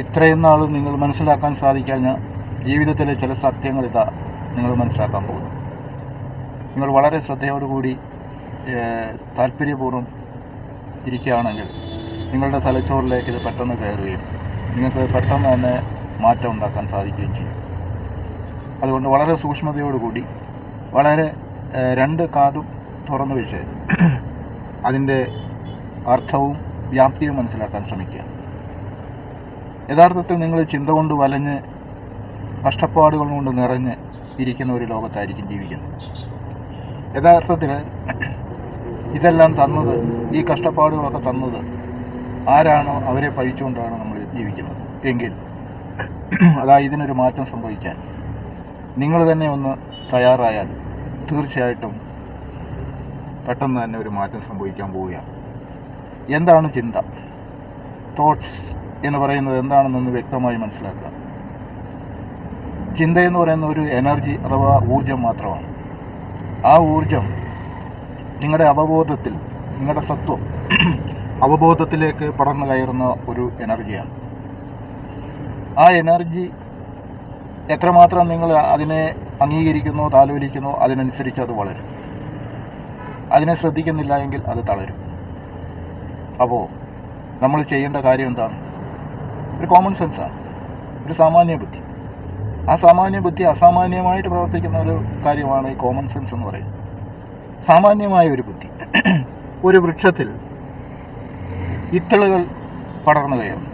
ഇത്രയും നാളും നിങ്ങൾ മനസ്സിലാക്കാൻ സാധിക്കാഞ്ഞ ജീവിതത്തിലെ ചില സത്യങ്ങൾ ഇതാ നിങ്ങൾ മനസ്സിലാക്കാൻ പോകുന്നു. നിങ്ങൾ വളരെ ശ്രദ്ധയോടുകൂടി താല്പര്യപൂർവം ഇരിക്കുകയാണെങ്കിൽ നിങ്ങളുടെ തലച്ചോറിലേക്ക് ഇത് പെട്ടെന്ന് കയറുകയും നിങ്ങൾക്ക് പെട്ടെന്ന് തന്നെ മാറ്റം ഉണ്ടാക്കാൻ സാധിക്കുകയും ചെയ്യും. അതുകൊണ്ട് വളരെ സൂക്ഷ്മതയോടുകൂടി വളരെ രണ്ട് കാതും തുറന്നു വെച്ച് അതിന്റെ അർത്ഥവും വ്യാപ്തിയും മനസ്സിലാക്കാൻ ശ്രമിക്കുക. യഥാർത്ഥത്തിൽ നിങ്ങൾ ചിന്ത കൊണ്ട് വലഞ്ഞ് കഷ്ടപ്പാടുകൾ കൊണ്ട് നിറഞ്ഞ് ഇരിക്കുന്ന ഒരു ലോകത്തായിരിക്കും ജീവിക്കുന്നത്. യഥാർത്ഥത്തിൽ ഇതെല്ലാം തന്നത് ഈ കഷ്ടപ്പാടുകളൊക്കെ തന്നത് ആരാണോ അവരെ പഴിച്ചുകൊണ്ടാണ് നമ്മൾ ജീവിക്കുന്നത്. എങ്കിൽ അതാ ഇതിനൊരു മാറ്റം സംഭവിക്കാൻ നിങ്ങൾ തന്നെ ഒന്ന് തയ്യാറായാൽ തീർച്ചയായിട്ടും പെട്ടെന്ന് തന്നെ ഒരു മാറ്റം സംഭവിക്കാൻ പോവുകയാണ്. എന്താണ് ചിന്ത? തോട്ട്സ് എന്ന് പറയുന്നത് എന്താണെന്നൊന്ന് വ്യക്തമായി മനസ്സിലാക്കുക. ചിന്ത എന്ന് പറയുന്ന ഒരു എനർജി അഥവാ ഊർജം മാത്രമാണ്. ആ ഊർജം നിങ്ങളുടെ അവബോധത്തിൽ നിങ്ങളുടെ സത്വം അവബോധത്തിലേക്ക് പടർന്നു കയറുന്ന ഒരു എനർജിയാണ്. ആ എനർജി എത്രമാത്രം നിങ്ങൾ അതിനെ അംഗീകരിക്കുന്നു താലോലിക്കുന്നോ അതിനനുസരിച്ച് അത് വളരും. അതിനെ ശ്രദ്ധിക്കുന്നില്ല എങ്കിൽ അത് തളരും. അപ്പോൾ നമ്മൾ ചെയ്യേണ്ട കാര്യം എന്താണ്? ഒരു കോമൺ സെൻസാണ് ഒരു സാമാന്യ ബുദ്ധി. ആ സാമാന്യ ബുദ്ധി അസാമാന്യമായിട്ട് പ്രവർത്തിക്കുന്ന ഒരു കാര്യമാണ് ഈ കോമൺ സെൻസ് എന്ന് പറയുന്നത്. സാമാന്യമായ ഒരു ബുദ്ധി. ഒരു വൃക്ഷത്തിൽ ഇത്തളുകൾ പടർന്നു കയറും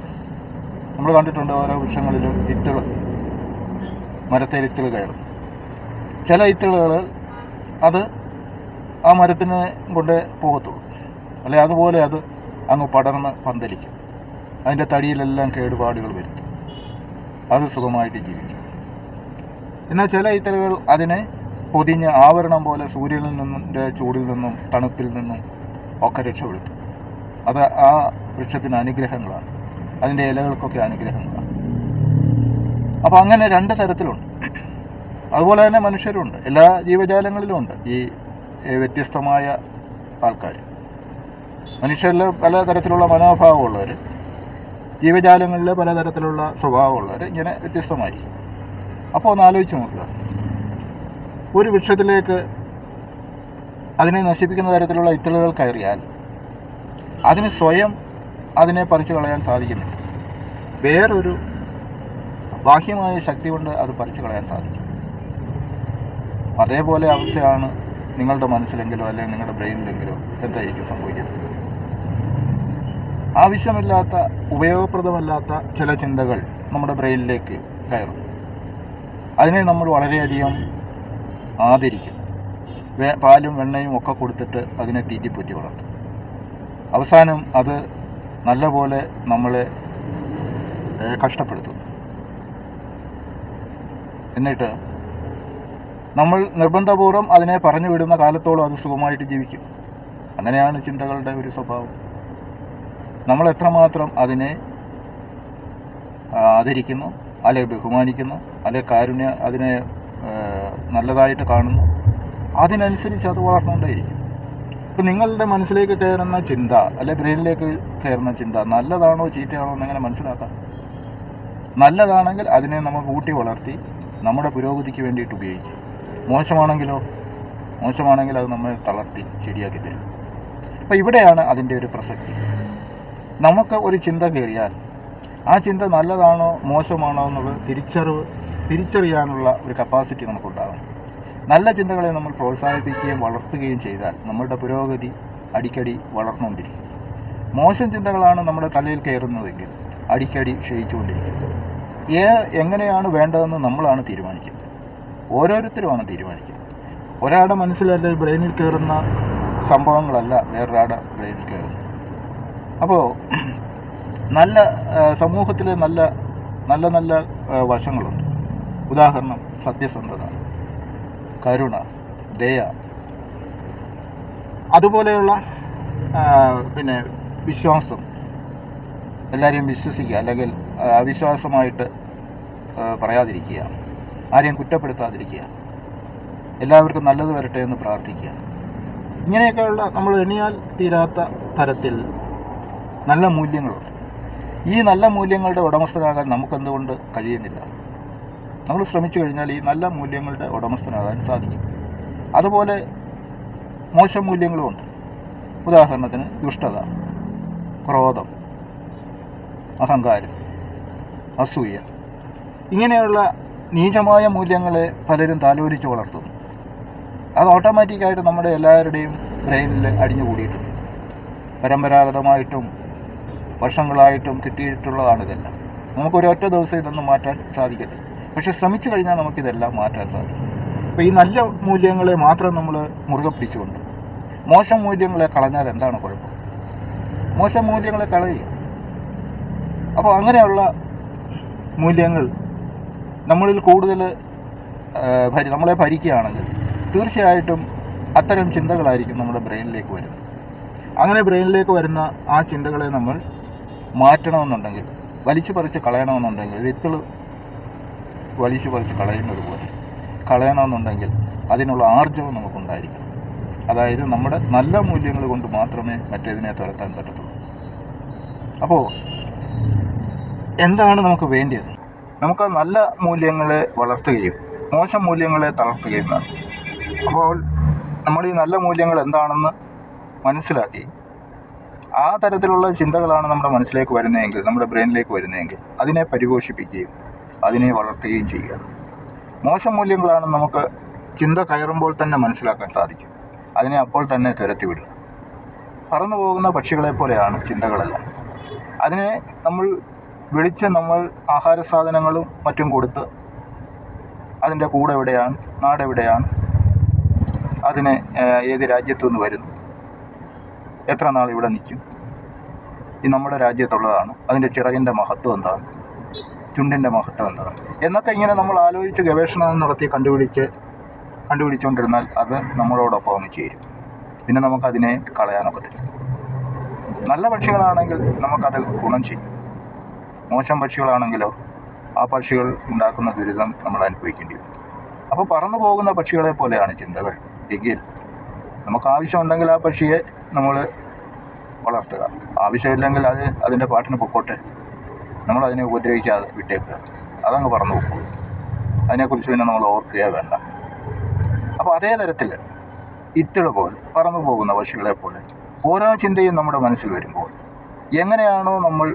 നമ്മൾ കണ്ടിട്ടുണ്ട് ഓരോ വൃക്ഷങ്ങളിലും ഇത്തൾ മരത്തിൽ ഇത്തൾ കയറും ചില ഇത്തളുകൾ അത് ആ മരത്തിനെ കൊണ്ട് പോകത്തുള്ളൂ. അല്ലെ അതുപോലെ അത് അങ്ങ് പടർന്ന് പന്തലിക്കും. അതിന്റെ തടിയിലെല്ലാം കേടുപാടുകൾ വരുത്തും. അത് സുഖമായിട്ട് ജീവിക്കും. എന്നാൽ ചില ഇത്തലുകൾ അതിനെ പൊതിഞ്ഞ് ആവരണം പോലെ സൂര്യനിൽ നിന്നും ചൂടിൽ നിന്നും തണുപ്പിൽ നിന്നും ഒക്കെ രക്ഷപ്പെടുത്തും. അത് ആ വൃക്ഷത്തിന് അനുഗ്രഹങ്ങളാണ്. അതിന്റെ ഇലകൾക്കൊക്കെ അനുഗ്രഹങ്ങളാണ്. അപ്പോൾ അങ്ങനെ രണ്ട് തരത്തിലുണ്ട്. അതുപോലെ തന്നെ മനുഷ്യരുണ്ട് എല്ലാ ജീവജാലങ്ങളിലും ഉണ്ട് ഈ വ്യത്യസ്തമായ ആൾക്കാർ മനുഷ്യരിൽ പല തരത്തിലുള്ള മനോഭാവമുള്ളവർ ജീവജാലങ്ങളിൽ പലതരത്തിലുള്ള സ്വഭാവമുള്ളവർ ഇങ്ങനെ വ്യത്യസ്തമായിരിക്കും അപ്പോൾ ഒന്ന് ആലോചിച്ച് നോക്കുക. ഒരു വൃക്ഷത്തിലേക്ക് അതിനെ നശിപ്പിക്കുന്ന തരത്തിലുള്ള ഇത്തളുകൾ കയറിയാൽ അതിന് സ്വയം അതിനെ പറിച്ചു കളയാൻ സാധിക്കുന്നില്ല. വേറൊരു ബാഹ്യമായ ശക്തി കൊണ്ട് അത് പറിച്ചു കളയാൻ സാധിക്കും. അതേപോലെ അവസ്ഥയാണ് നിങ്ങളുടെ മനസ്സിലെങ്കിലോ അല്ലെങ്കിൽ നിങ്ങളുടെ ബ്രെയിനിലെങ്കിലോ എന്തായിരിക്കും സംഭവിക്കുന്നത്? ആവശ്യമില്ലാത്ത ഉപയോഗപ്രദമല്ലാത്ത ചില ചിന്തകൾ നമ്മുടെ ബ്രെയിനിലേക്ക് കയറും അതിനെ നമ്മൾ വളരെയധികം ആദരിക്കും വേ പാലും വെണ്ണയും ഒക്കെ കൊടുത്തിട്ട് അതിനെ തീറ്റിപ്പറ്റി വളർത്തും അവസാനം അത് നല്ലപോലെ നമ്മളെ കഷ്ടപ്പെടുത്തും കഷ്ടപ്പെടുത്തുന്നു. എന്നിട്ട് നമ്മൾ നിർബന്ധപൂർവം അതിനെ പറഞ്ഞു വിടുന്ന കാലത്തോളം അത് സുഖമായിട്ട് ജീവിക്കും. അങ്ങനെയാണ് ചിന്തകളുടെ ഒരു സ്വഭാവം. നമ്മൾ എത്രമാത്രം അതിനെ ആദരിക്കുന്നു അല്ലെ ബഹുമാനിക്കുന്നു അല്ലെ കാരുണ്യ അതിനെ നല്ലതായിട്ട് കാണുന്നു അതിനനുസരിച്ച് അത് വളർന്നുകൊണ്ടേയിരിക്കും. ഇപ്പം നിങ്ങളുടെ മനസ്സിലേക്ക് കയറുന്ന ചിന്ത അല്ലെ ബ്രെയിനിലേക്ക് കയറുന്ന ചിന്ത നല്ലതാണോ ചീത്തയാണോ എന്നെങ്ങനെ മനസ്സിലാക്കാം? നല്ലതാണെങ്കിൽ അതിനെ നമ്മൾ കൂട്ടി വളർത്തി നമ്മുടെ പുരോഗതിക്ക് വേണ്ടിയിട്ട് ഉപയോഗിക്കും മോശമാണെങ്കിലോ മോശമാണെങ്കിൽ അത് നമ്മൾ തളർത്തി ശരിയാക്കി തരും. അപ്പോൾ ഇവിടെയാണ് അതിന്റെ ഒരു പ്രസക്തി. നമുക്ക് ഒരു ചിന്ത കയറിയാൽ ആ ചിന്ത നല്ലതാണോ മോശമാണോ എന്നുള്ള തിരിച്ചറിവ് തിരിച്ചറിയാനുള്ള ഒരു കപ്പാസിറ്റി നമുക്കുണ്ടാകും നല്ല ചിന്തകളെ നമ്മൾ പ്രോത്സാഹിപ്പിക്കുകയും വളർത്തുകയും ചെയ്താൽ നമ്മളുടെ പുരോഗതി അടിക്കടി വളർന്നുകൊണ്ടിരിക്കും. മോശം ചിന്തകളാണ് നമ്മുടെ തലയിൽ കയറുന്നതെങ്കിൽ അടിക്കടി ക്ഷയിച്ചുകൊണ്ടിരിക്കും. ഏ എങ്ങനെയാണ് വേണ്ടതെന്ന് നമ്മളാണ് തീരുമാനിക്കുന്നത്. ഓരോരുത്തരുമാണ് തീരുമാനിക്കുന്നത്. ഒരാളുടെ മനസ്സിലല്ല ബ്രെയിനിൽ കയറുന്ന സംഭവങ്ങളല്ല വേറൊരാളുടെ ബ്രെയിനിൽ കയറുന്നത്. അപ്പോൾ നല്ല സമൂഹത്തിൽ നല്ല നല്ല നല്ല വശങ്ങളുണ്ട്. ഉദാഹരണം സത്യസന്ധത കരുണ ദയ. അതുപോലെയുള്ള പിന്നെ വിശ്വാസം. എല്ലാവരെയും വിശ്വസിക്കുക അല്ലെങ്കിൽ അവിശ്വാസമായിട്ട് പറയാതിരിക്കുക ആരെയും കുറ്റപ്പെടുത്താതിരിക്കുക എല്ലാവർക്കും നല്ലത് വരട്ടെ എന്ന് പ്രാർത്ഥിക്കുക. ഇങ്ങനെയൊക്കെയുള്ള നമ്മൾ എണ്ണിയാൽ തീരാത്ത തരത്തിൽ നല്ല മൂല്യങ്ങളുണ്ട്. ഈ നല്ല മൂല്യങ്ങളുടെ ഉടമസ്ഥനാകാൻ നമുക്കെന്തുകൊണ്ട് കഴിയുന്നില്ല? നമ്മൾ ശ്രമിച്ചു കഴിഞ്ഞാൽ ഈ നല്ല മൂല്യങ്ങളുടെ ഉടമസ്ഥനാകാൻ സാധിക്കും. അതുപോലെ മോശം മൂല്യങ്ങളുമുണ്ട് ഉദാഹരണത്തിന് ദുഷ്ടത ക്രോധം അഹങ്കാരം അസൂയ. ഇങ്ങനെയുള്ള നീചമായ മൂല്യങ്ങളെ പലരും താലോലിച്ച് വളർത്തുന്നു. അത് ഓട്ടോമാറ്റിക്കായിട്ട് നമ്മുടെ എല്ലാവരുടെയും ബ്രെയിനിൽ അടിഞ്ഞു കൂടിയിട്ടുണ്ട് പരമ്പരാഗതമായിട്ടും വർഷങ്ങളായിട്ടും കിട്ടിയിട്ടുള്ളതാണ് ഇതെല്ലാം. നമുക്കൊരു ഒറ്റ ദിവസം ഇതൊന്നും മാറ്റാൻ സാധിക്കത്തില്ല. പക്ഷെ ശ്രമിച്ചു കഴിഞ്ഞാൽ നമുക്കിതെല്ലാം മാറ്റാൻ സാധിക്കും. അപ്പോൾ ഈ നല്ല മൂല്യങ്ങളെ മാത്രം നമ്മൾ മുറുകെ പിടിച്ചുകൊണ്ട് മോശം മൂല്യങ്ങളെ കളഞ്ഞാൽ എന്താണ് കുഴപ്പം? മോശം മൂല്യങ്ങളെ കളയുക. അപ്പോൾ അങ്ങനെയുള്ള മൂല്യങ്ങൾ നമ്മളിൽ കൂടുതൽ ഭരി നമ്മളെ ഭരിക്കുകയാണെങ്കിൽ തീർച്ചയായിട്ടും അത്തരം ചിന്തകളായിരിക്കും നമ്മുടെ ബ്രെയിനിലേക്ക് വരുന്നത്. അങ്ങനെ ബ്രെയിനിലേക്ക് വരുന്ന ആ ചിന്തകളെ നമ്മൾ മാറ്റണമെന്നുണ്ടെങ്കിൽ വലിച്ചു പറിച്ച് കളയണമെന്നുണ്ടെങ്കിൽ വിത്തുകൾ വലിച്ചു പറിച്ച് കളയുന്നത് പോലെ കളയണമെന്നുണ്ടെങ്കിൽ അതിനുള്ള ആർജവം നമുക്കുണ്ടായിരിക്കണം. അതായത് നമ്മുടെ നല്ല മൂല്യങ്ങൾ കൊണ്ട് മാത്രമേ മറ്റേതിനെ തുരത്താൻ പറ്റത്തുള്ളൂ. അപ്പോൾ എന്താണ് നമുക്ക് വേണ്ടിയത്? നമുക്ക് നല്ല മൂല്യങ്ങളെ വളർത്തുകയും മോശം മൂല്യങ്ങളെ തളർത്തുകയും വേണം. അപ്പോൾ നമ്മൾ ഈ നല്ല മൂല്യങ്ങൾ എന്താണെന്ന് മനസ്സിലാക്കി ആ തരത്തിലുള്ള ചിന്തകളാണ് നമ്മുടെ മനസ്സിലേക്ക് വരുന്നതെങ്കിൽ നമ്മുടെ ബ്രെയിനിലേക്ക് വരുന്നതെങ്കിൽ അതിനെ പരിപോഷിപ്പിക്കുകയും അതിനെ വളർത്തുകയും ചെയ്യുക. മോശം മൂല്യങ്ങളാണ് നമുക്ക് ചിന്ത കയറുമ്പോൾ തന്നെ മനസ്സിലാക്കാൻ സാധിക്കും. അതിനെ അപ്പോൾ തന്നെ തുരത്തി വിടുക പറന്നു പോകുന്ന പക്ഷികളെ പോലെയാണ് ചിന്തകളെല്ലാം. അതിനെ നമ്മൾ വിളിച്ച് നമ്മൾ ആഹാര സാധനങ്ങളും മറ്റും കൊടുത്ത് അതിന്റെ കൂടെ എവിടെയാണ് നാടെവിടെയാണ് അതിനെ ഏത് രാജ്യത്തു നിന്ന് വരുന്നു. എത്ര നാൾ ഇവിടെ നിൽക്കും? ഈ നമ്മുടെ രാജ്യത്തുള്ളതാണ്. അതിന്റെ ചിറകിന്റെ മഹത്വം എന്താണ്? ചുണ്ടിന്റെ മഹത്വം എന്താണ്? എന്നൊക്കെ ഇങ്ങനെ നമ്മൾ ആലോചിച്ച് ഗവേഷണം നടത്തി കണ്ടുപിടിച്ച് കണ്ടുപിടിച്ചുകൊണ്ടിരുന്നാൽ അത് നമ്മളോടൊപ്പം അങ്ങ് ചേരും. പിന്നെ നമുക്കതിനെ കളയാനൊക്കത്തില്ല നല്ല പക്ഷികളാണെങ്കിൽ നമുക്കത് ഗുണം ചെയ്യും. മോശം പക്ഷികളാണെങ്കിലോ ആ പക്ഷികൾ ഉണ്ടാക്കുന്ന ദുരിതം നമ്മൾ അനുഭവിക്കേണ്ടി വരും. അപ്പോൾ പറന്നു പോകുന്ന പക്ഷികളെ പോലെയാണ് ചിന്തകൾ. എങ്കിൽ നമുക്ക് ആവശ്യമുണ്ടെങ്കിൽ ആ പക്ഷിയെ നമ്മൾ വളർത്തുക. ആവശ്യമില്ലെങ്കിൽ അത് അതിന്റെ പാട്ടിന് പൊക്കോട്ടെ. നമ്മൾ അതിനെ ഉപദ്രവിക്കാതെ വിട്ടേക്കുക. അതങ്ങ് പറഞ്ഞു പോകും അതിനെക്കുറിച്ച് പിന്നെ നമ്മൾ ഓർക്കുക വേണ്ട. അപ്പോൾ അതേ തരത്തിൽ ഇത്തിള പോലെ പറന്നു പോകുന്ന പക്ഷികളെ പോലെ ഓരോ ചിന്തയും നമ്മുടെ മനസ്സിൽ വരുമ്പോൾ എങ്ങനെയാണോ നമ്മൾ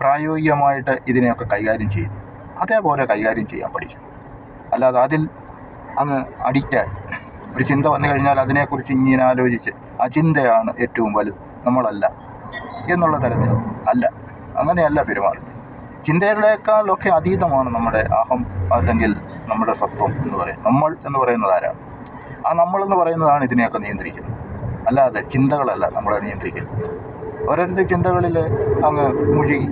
പ്രായോഗികമായിട്ട് ഇതിനെയൊക്കെ കൈകാര്യം ചെയ്യുന്നത്. അതേപോലെ കൈകാര്യം ചെയ്യാൻ പഠിക്കും അല്ലാതെ അതിൽ അങ്ങ് അഡിക്റ്റായി ഒരു ചിന്ത വന്നു കഴിഞ്ഞാൽ അതിനെക്കുറിച്ച് ഇങ്ങനെ ആലോചിച്ച് ആ ചിന്തയാണ് ഏറ്റവും വലുത്. നമ്മളല്ല. എന്നുള്ള തരത്തിൽ അല്ല. അങ്ങനെയല്ല പെരുമാറുന്നത്. ചിന്തകളേക്കാളൊക്കെ അതീതമാണ് നമ്മുടെ അഹം അല്ലെങ്കിൽ നമ്മുടെ സത്വം എന്ന് പറയുന്നത്. നമ്മൾ എന്ന് പറയുന്നത് ആരാണ്? ആ നമ്മൾ എന്ന് പറയുന്നതാണ് ഇതിനെയൊക്കെ നിയന്ത്രിക്കുന്നത്. അല്ലാതെ ചിന്തകളല്ല നമ്മളെ നിയന്ത്രിക്കുന്നത്. ഓരോരുത്തർ ചിന്തകളിൽ അങ്ങ് മുഴുകി.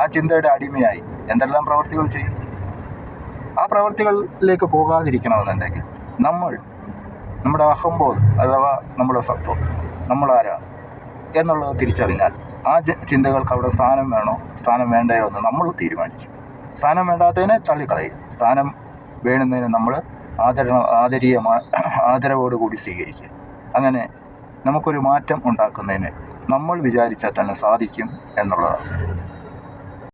ആ ചിന്തയുടെ അടിമയായി. എന്തെല്ലാം പ്രവർത്തികൾ ചെയ്യും? ആ പ്രവർത്തികളിലേക്ക് പോകാതിരിക്കണമെന്നുണ്ടെങ്കിൽ നമ്മൾ നമ്മുടെ അഹംബോധം അഥവാ നമ്മുടെ സത്വം നമ്മളാരാണ് എന്നുള്ളത് തിരിച്ചറിഞ്ഞാൽ ആ ചിന്തകൾക്ക് അവിടെ സ്ഥാനം വേണോ സ്ഥാനം വേണ്ടയോ എന്ന് നമ്മൾ തീരുമാനിക്കും. സ്ഥാനം വേണ്ടാത്തതിനെ തള്ളിക്കളയും. സ്ഥാനം വേണുന്നതിന് നമ്മൾ ആദര ആദരീയമായ ആദരവോടുകൂടി സ്വീകരിക്കുക അങ്ങനെ നമുക്കൊരു മാറ്റം ഉണ്ടാക്കുന്നതിന് നമ്മൾ വിചാരിച്ചാൽ തന്നെ സാധിക്കും എന്നുള്ളതാണ്.